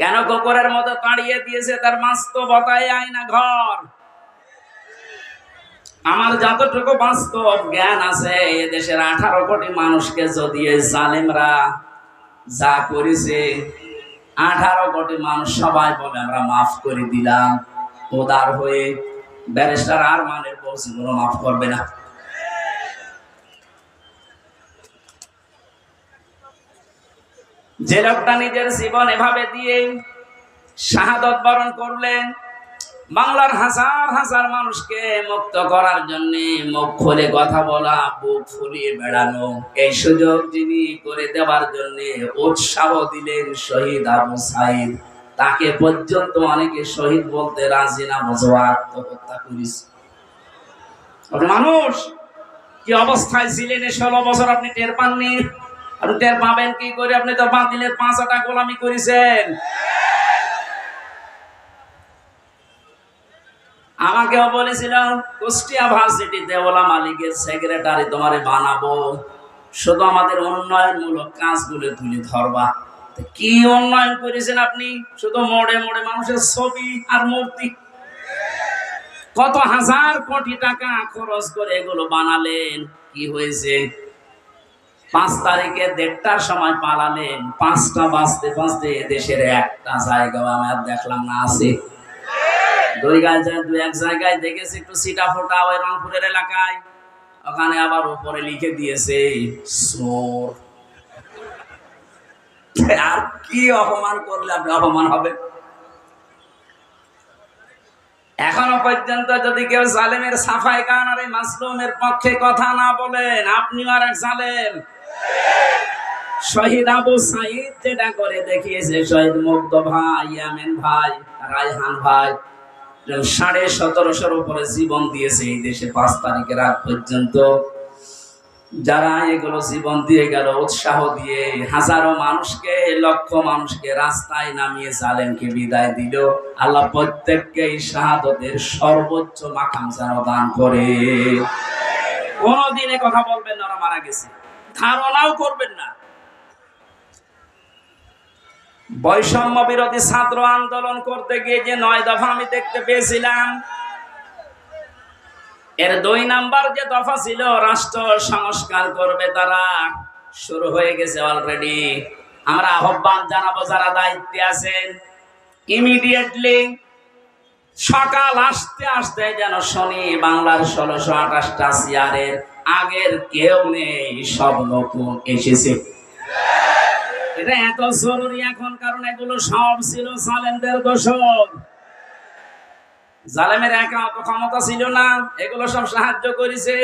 কেন কুকুরের মতো তাড়িয়ে দিয়েছে তার বাস্তবতায় আয়না ঘর? আমার যতটুকু বাস্তব জ্ঞান আছে এ দেশের আঠারো কোটি মানুষকে যদি এই জালেমরা যা করেছে, আঠারো কোটি মানুষ সবাই বলে, আমরা মাফ করে দিলাম। উদার হয়ে ব্যারিস্টার আর মানের বলছি মাফ করবে না। যে লোকটা নিজের জীবন এভাবে দিয়ে শাহাদত বরণ করলেন, বাংলার হাজার হাজার মানুষকে মুক্ত করার জন্য মুখ খুলে কথা বলা, বুক ফুলিয়ে বেড়ানো, এই সুযোগ যিনি করে দেওয়ার জন্য উৎসাহ দিলেন শহীদ আবু সাইদ। তাকে পর্যন্ত অনেকে শহীদ বলতে রাজি না, বোঝো আত্মহত্যা করিস মানুষ, কি অবস্থায় ছিলেন? ষোলো বছর আপনি টের পাননি? আপনি টের পাবেন কি করে? আপনি তো বাতিলের পাঁচ আটা গোলামি করেছেন। আমাকেও বলেছিল, কুষ্টিয়া ভার্সিটিতে ওলা মালিকের সেক্রেটারি তোমারে বানাবো। শুধু আমাদের উন্নয়নমূলক কাজগুলো তুলে ধরবা। কি উন্নয়ন করেছেন আপনি? শুধু মোড়ে মোড়ে মানুষের ছবি আর মূর্তি। কত হাজার কোটি টাকা খরচ করে এগুলো বানালেন। কি হয়েছে? পাঁচ তারিখে দেড়টার সময় পালালেন। পাঁচটা বাজতে বাজতে দেশের একটা জায়গা আমি আর দেখলাম না, আছে। দুই দু এক জায়গায় দেখেছি, একটু সিটা ফোটা ওই রংপুরের এলাকায়। ওখানে আবার উপরে লিখে দিয়েছে, সোর। আর কি অপমান করলে আপনি, অপমান হবে? এখনও পর্যন্ত যদি কেউ জালেমের সাফাই গান আর এই মাসলুমের পক্ষে কথা না বলেন, আপনিও আর এক জালেম। শহীদ আবু সাইদ যেটা করে দেখিয়েছে, শহীদ মুগ্ধ ভাই, ইয়ামেন ভাই, রায়হান ভাই সাড়ে সতেরোশোর উপরে জীবন দিয়েছে এই দেশে পাঁচ তারিখের আগ পর্যন্ত। যারা এগুলো জীবন দিয়ে গেল, উৎসাহ দিয়ে হাজারো মানুষকে, লক্ষ মানুষকে রাস্তায় নামিয়ে জালেমকে বিদায় দিল। আল্লাহ প্রত্যেককে এই শাহাদতের সর্বোচ্চ মাকাম যেন দান করে। কোনদিনে কথা বলবেন ওরা মারা গেছে। ধারণাও করবেন না। বৈষম্য বিরোধী ছাত্র আন্দোলন করতে গিয়ে যে নয় দফা আমি দেখতে পেয়েছিলাম, এর দুই নাম্বার যে দফা ছিল, রাষ্ট্র সংস্কার করবে তারা, শুরু হয়ে গেছে অলরেডি আমরা আহ্বান জানাব যারা দায়িত্বে আছেন ইমিডিয়েটলি সকাল আসতে আসতে যেন শনি বাংলার ষোলোশো আঠাশটা চেয়ারের আগের কেউ নেই, সব নতুন এসেছে। এটা এত জরুরি এখন, কারণ এগুলো সব ছিল সালেমদের দোষক জালেমের একা ক্ষমতা ছিল না, এগুলো সব সাহায্য করেছে।